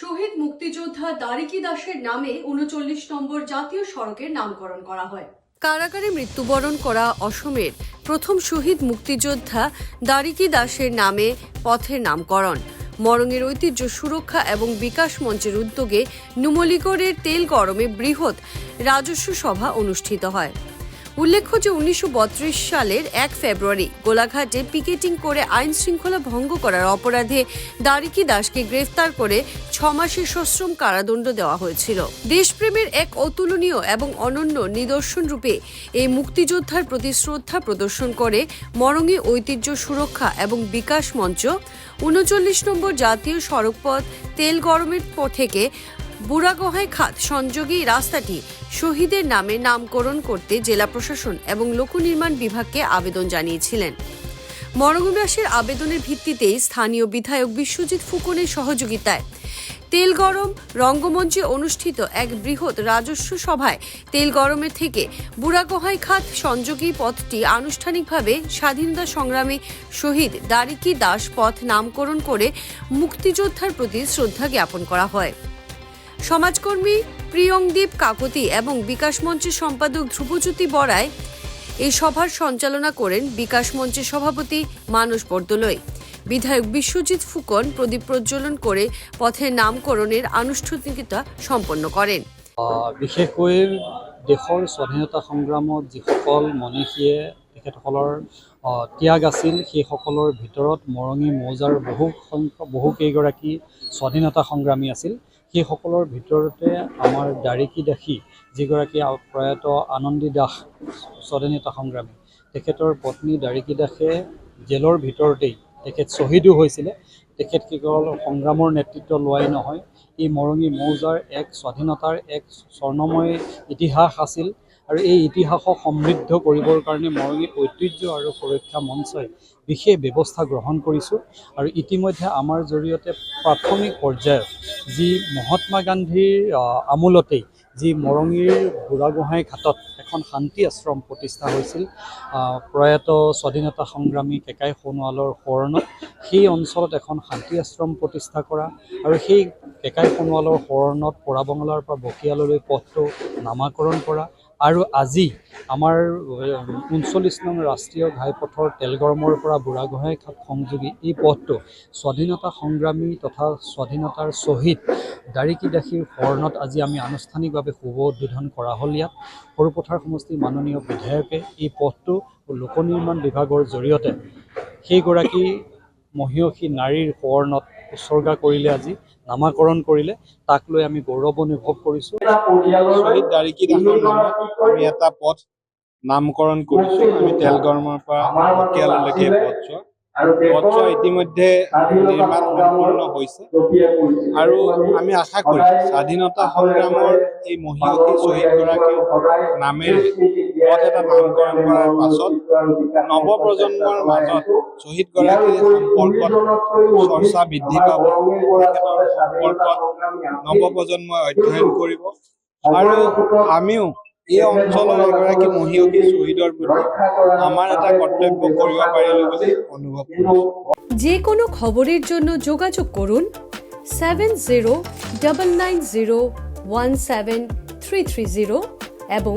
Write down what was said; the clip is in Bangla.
শহীদ মুক্তিযোদ্ধা দারিকি দাসের নামে উনচল্লিশ নম্বর জাতীয় সড়কের নামকরণ করা হয়। কারাগারে মৃত্যুবরণ করা অসমের প্রথম শহীদ মুক্তিযোদ্ধা দারিকি দাসের নামে পথের নামকরণ। মরঙের ঐতিহ্য সুরক্ষা এবং বিকাশ মঞ্চের উদ্যোগে নুমলিগড়ের তেল গরমে বৃহৎ রাজস্ব সভা অনুষ্ঠিত হয়। উল্লেখ্য যে উনিশশো বত্রিশ সালের এক ফেব্রুয়ারি গোলাঘাটে পিকেটিং করে আইন শৃঙ্খলা ভঙ্গ করার অপরাধে দারিকি দাসকে গ্রেফতার করে ছ মাসের সশ্রম কারাদণ্ড দেওয়া হয়েছিল। দেশপ্রেমের এক অতুলনীয় এবং অনন্য নিদর্শন রূপে এই মুক্তিযোদ্ধার প্রতি শ্রদ্ধা প্রদর্শন করে মরঙ্গি ঐতিহ্য সুরক্ষা এবং বিকাশ মঞ্চ। উনচল্লিশ নম্বর জাতীয় সড়কপথ তেল গরমের থেকে বুড়াগোহাই খাত সংযোগী রাস্তাটি শহীদের নামে নামকরণ করতে জেলা প্রশাসন এবং লোকনির্মাণ বিভাগকে আবেদন জানিয়েছিলেন। মরণরাসের আবেদনের ভিত্তিতেই স্থানীয় বিধায়ক বিশ্বজিৎ ফুকনের সহযোগিতায় তেল গরম রঙ্গমঞ্চে অনুষ্ঠিত এক বৃহৎ রাজস্ব সভায় তেল গরমের থেকে বুড়াগোহাই খাত সংযোগী পথটি আনুষ্ঠানিকভাবে স্বাধীনতা সংগ্রামী শহীদ দারিকি দাস পথ নামকরণ করে মুক্তিযোদ্ধার প্রতি শ্রদ্ধা জ্ঞাপন করা হয়। সমাজকর্মী প্রিয়ংদীপ কাকতি এবং বিকাশ মঞ্চের সম্পাদক ধ্রুবজ্যোতি বরায় এই সভার সঞ্চালনা করেন বিকাশ মঞ্চের সভাপতি মানস বরদলৈ। বিধায়ক বিশ্বজিৎ ফুকন প্ৰদীপ প্ৰজ্বলন করে পথের নামকরণের আনুষ্ঠানিকতা সম্পন্ন করেন। বিশেষকৈ দেশৰ স্বাধীনতা সংগ্ৰামত যিসকল মনীষীয়ে তেখেতসকলৰ ত্যাগ আছিল, সেইসকলৰ ভিতৰত মৰঙী মৌজাৰ বহু সংখ্যক বহুকেইগৰাকী স্বাধীনতা সংগ্ৰামী আছিল। সেইসকলৰ ভিতৰতে আমাৰ দাৰিকী দাসী যিগৰাকী প্ৰয়াত আনন্দী দাস স্বাধীনতা সংগ্ৰামী তেখেতৰ পত্নী দাৰিকী দাসে জেলৰ ভিতৰতেই তেখেত শ্বহীদো হৈছিলে তেখেত কেৱল সংগ্ৰামৰ নেতৃত্ব লোৱাই নহয়। এই মৰঙী মৌজাৰ এক স্বাধীনতাৰ এক স্বৰ্ণময় ইতিহাস আছিল। আৰু এই ইতিহাসক সমৃদ্ধ কৰিবৰ কাৰণে মৰঙী ঐতিহ্য আৰু সুৰক্ষা মঞ্চই বিশেষ ব্যৱস্থা গ্ৰহণ কৰিছোঁ। আৰু ইতিমধ্যে আমাৰ জৰিয়তে প্ৰাথমিক পৰ্যায়ত যি মহাত্মা গান্ধীৰ আমোলতেই যি মৰঙীৰ বুঢ়াগোহাঁই ঘাটত এখন শান্তি আশ্ৰম প্ৰতিষ্ঠা হৈছিল প্ৰয়াত স্বাধীনতা সংগ্ৰামী কেকাই সোণোৱালৰ সোঁৱৰণত সেই অঞ্চলত এখন শান্তি আশ্ৰম প্ৰতিষ্ঠা কৰা আৰু সেই কেকাই সোণোৱালৰ সোঁৱৰণত পোৰাবঙলাৰ পৰা বকিয়াললৈ পথটো নামাকৰণ কৰা। আৰু আজি আমাৰ ঊনচল্লিছ নং ৰাষ্ট্ৰীয় ঘাইপথৰ তেলগৰমৰ পৰা বুঢ়াগোহাঁই সংযোগী এই পথটো স্বাধীনতা সংগ্ৰামী তথা স্বাধীনতাৰ শ্বহীদ দাৰিকী দাসীৰ সোঁৱৰণত আজি আমি আনুষ্ঠানিকভাৱে শুভ উদ্বোধন কৰা হ'ল ইয়াত। সৰুপথাৰ সমষ্টিৰ মাননীয় বিধায়কে এই পথটো লোক নিৰ্মাণ বিভাগৰ জৰিয়তে সেইগৰাকী মহিয়সী নাৰীৰ সোঁৱৰণত উৎসৰ্গা কৰিলে আজি, নামাকৰণ কৰিলে, তাক লৈ আমি গৌৰৱ অনুভৱ কৰিছোঁ। শ্বহীদ দাৰিকী আমি এটা পথ নামকৰণ কৰিছো। আমি তেলগৰমৰ পৰা বকিয়াললৈকে পথছোৱা ইতিমধ্যে নিৰ্মাণ সম্পূৰ্ণ হৈছে। আৰু আমি আশা কৰিম স্বাধীনতা সংগ্ৰামৰ এই মহিয়সী শ্বহীদগৰাকীৰ নামেৰে পথ এটা নামকৰণ কৰাৰ পাছত নৱপ্ৰজন্মৰ মাজত শ্বহীদগৰাকীৰ সম্পৰ্কত চৰ্চা বৃদ্ধি পাব। তেখেতৰ সম্পৰ্কত নৱপ্ৰজন্মই অধ্যয়ন কৰিব। আৰু আমিও এই অঞ্চলৰ এগৰাকী মহিয়সী শ্বহীদৰ প্ৰতি আমাৰ এটা কৰ্তব্য কৰিব পাৰিলো বুলি অনুভৱ যে কোনো খবরের জন্য যোগাযোগ করুন seven zero double nine zero one seven three three zero এবং